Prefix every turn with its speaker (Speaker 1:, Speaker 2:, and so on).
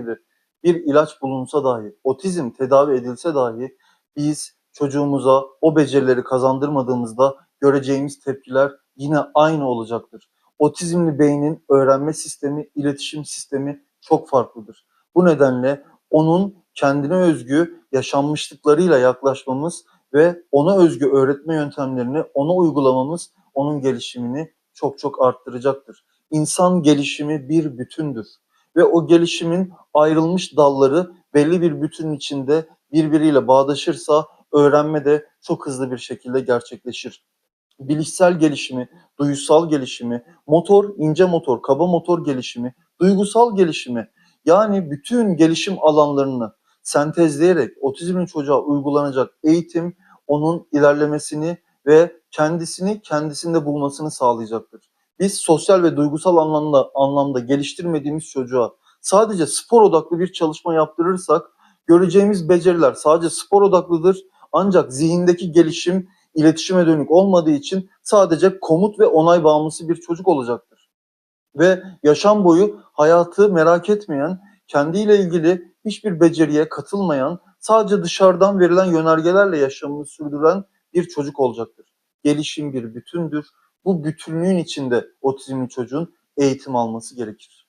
Speaker 1: gibi bir ilaç bulunsa dahi, otizm tedavi edilse dahi biz çocuğumuza o becerileri kazandırmadığımızda göreceğimiz tepkiler yine aynı olacaktır. Otizmli beynin öğrenme sistemi, iletişim sistemi çok farklıdır. Bu nedenle onun kendine özgü yaşanmışlıklarıyla yaklaşmamız ve ona özgü öğretme yöntemlerini ona uygulamamız onun gelişimini çok çok arttıracaktır. İnsan gelişimi bir bütündür ve o gelişimin ayrılmış dalları belli bir bütünün içinde birbiriyle bağdaşırsa öğrenme de çok hızlı bir şekilde gerçekleşir. Bilişsel gelişimi, duysal gelişimi, motor, ince motor, kaba motor gelişimi, duygusal gelişimi yani bütün gelişim alanlarını sentezleyerek otizmli çocuğa uygulanacak eğitim onun ilerlemesini ve kendisini kendisinde bulmasını sağlayacaktır. Biz sosyal ve duygusal anlamda anlamda geliştirmediğimiz çocuğa sadece spor odaklı bir çalışma yaptırırsak göreceğimiz beceriler sadece spor odaklıdır. Ancak zihindeki gelişim iletişime dönük olmadığı için sadece komut ve onay bağımlısı bir çocuk olacaktır. Ve yaşam boyu hayatı merak etmeyen, kendiyle ilgili hiçbir beceriye katılmayan, sadece dışarıdan verilen yönergelerle yaşamını sürdüren bir çocuk olacaktır. Gelişim bir bütündür. Bu bütünlüğün içinde otizmli çocuğun eğitim alması gerekir.